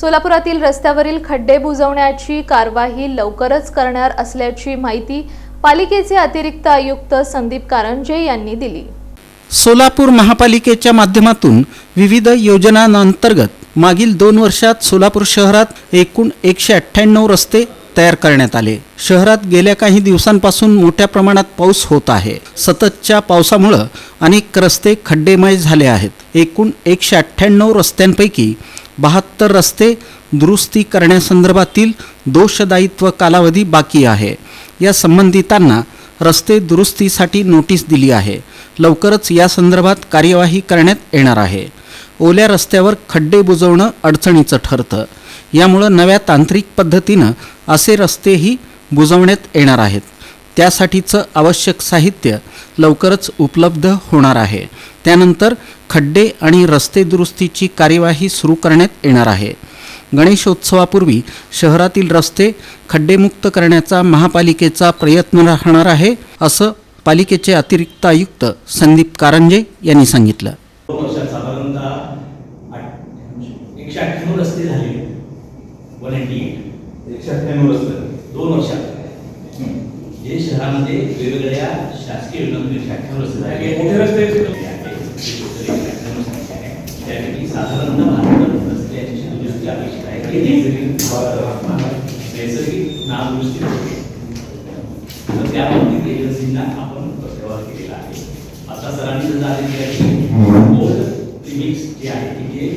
सोलापुरातील रस्त्यावरील खड्डे बुजवण्याची कारवाई लवकरच करणार असल्याची माहिती पालिकेचे अतिरिक्त आयुक्त संदीप कारंजे यांनी दिली. सोलापूर महापालिकेच्या माध्यमातून विविध योजनांअंतर्गत मागील दोन वर्षात सोलापूर शहरात एकूण एकशे अठ्ठ्याण्णव रस्ते तयार करण्यात आले. शहरात गेल्या काही दिवसांपासून मोठ्या प्रमाणात पाऊस होत आहे. सततच्या पावसामुळं अनेक रस्ते खड्डेमय झाले आहेत. एकूण एकशे अठ्ठ्याण्णव रस्त्यांपैकी बहात्तर रस्ते दुरुस्ती करण्यासंदर्भातील दोषदायित्व कालावधी बाकी आहे. या संबंधितांना रस्ते दुरुस्तीसाठी नोटीस दिली आहे. लवकरच या संदर्भात कार्यवाही करण्यात येणार आहे. ओल्या रस्त्यावर खड्डे बुजवणं अडचणीचं ठरतं. यामुळं नव्या तांत्रिक पद्धतीनं असे रस्तेही बुजवण्यात येणार आहेत. त्यासाठीचं आवश्यक साहित्य लवकरच उपलब्ध होणार आहे. त्यानंतर खड्डे आणि रस्ते दुरुस्तीची कार्यवाही सुरू करण्यात येणार आहे. गणेशोत्सवापूर्वी शहरातील रस्ते खड्डेमुक्त करण्याचा महापालिकेचा प्रयत्न राहणार आहे असं पालिकेचे अतिरिक्त आयुक्त संदीप कारंजे यांनी सांगितलं. दोन वर्षात साधारणतः आठ- एकशे अठ्ठ्याण्णव रस्ते झाले. One eighty eight. एकशे अठ्ठ्याण्णव रस्ते. दोन वर्षात. जे शहरामध्ये वेगवेगळ्या शासकीय अठ्ठ्याण्णव रस्ते झाले. मोठे रस्ते यांची दुरुस्ती अपेक्षित आहे नैसर्गिक नादुरुस्ती तर त्या बाबतीत एजन्सींना आपण व्यवहार केलेला आहे आता सरांनी जर आहे की ओल्ड प्रिमिक्स जे आहे की जे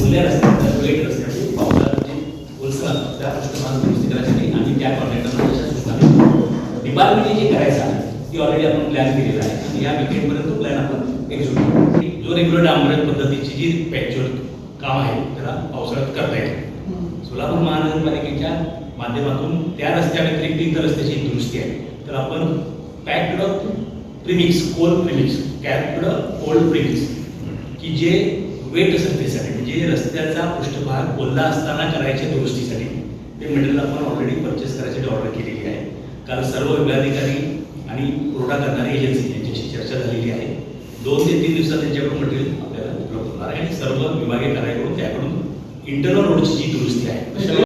ओल्या रस्त्यात वेट रस्त्याचे पावसाळ्यात जे ओलसर असतात त्या पृष्ठभाग दुरुस्ती करायसाठी आम्ही त्या कॉन्ट्रॅक्टरना तशा सूचना देतो डिपार्टमेंटने जे करायचं आहे ती ऑलरेडी आपण प्लॅन केलेला आहे आणि या विकेंडपर्यंत प्लॅन आपण एक्झिक्यूट जो रेग्युलर डांबरण पद्धतीची जी पॅचवर काम आहे त्याला पावसाळ्यात करता येईल सोलापूर महानगरपालिकेच्या माध्यमातून त्या रस्त्या व्यतिरिक्त इतर रस्त्याची दुरुस्ती आहे. तर आपण packed premix cold premix capped old premix की जे वेट सरफेससाठी म्हणजे रस्त्याचा पृष्ठभाग ओल्ला असताना करायच्या दुरुस्तीसाठी. ते मटेरियल आपण ऑलरेडी परचेस करायसाठी ऑर्डर केलेली आहे. कारण सर्व विभागाधिकारी आणि पुरवठा करणारी एजन्सी यांच्याशी चर्चा झालेली आहे. दोन ते तीन दिवसात त्यांच्याकडून मटेरियल आपल्याला उपलब्ध होणार आहे आणि सर्व विभागीय इंटरनल रोडची जी दुरुस्ती आहे.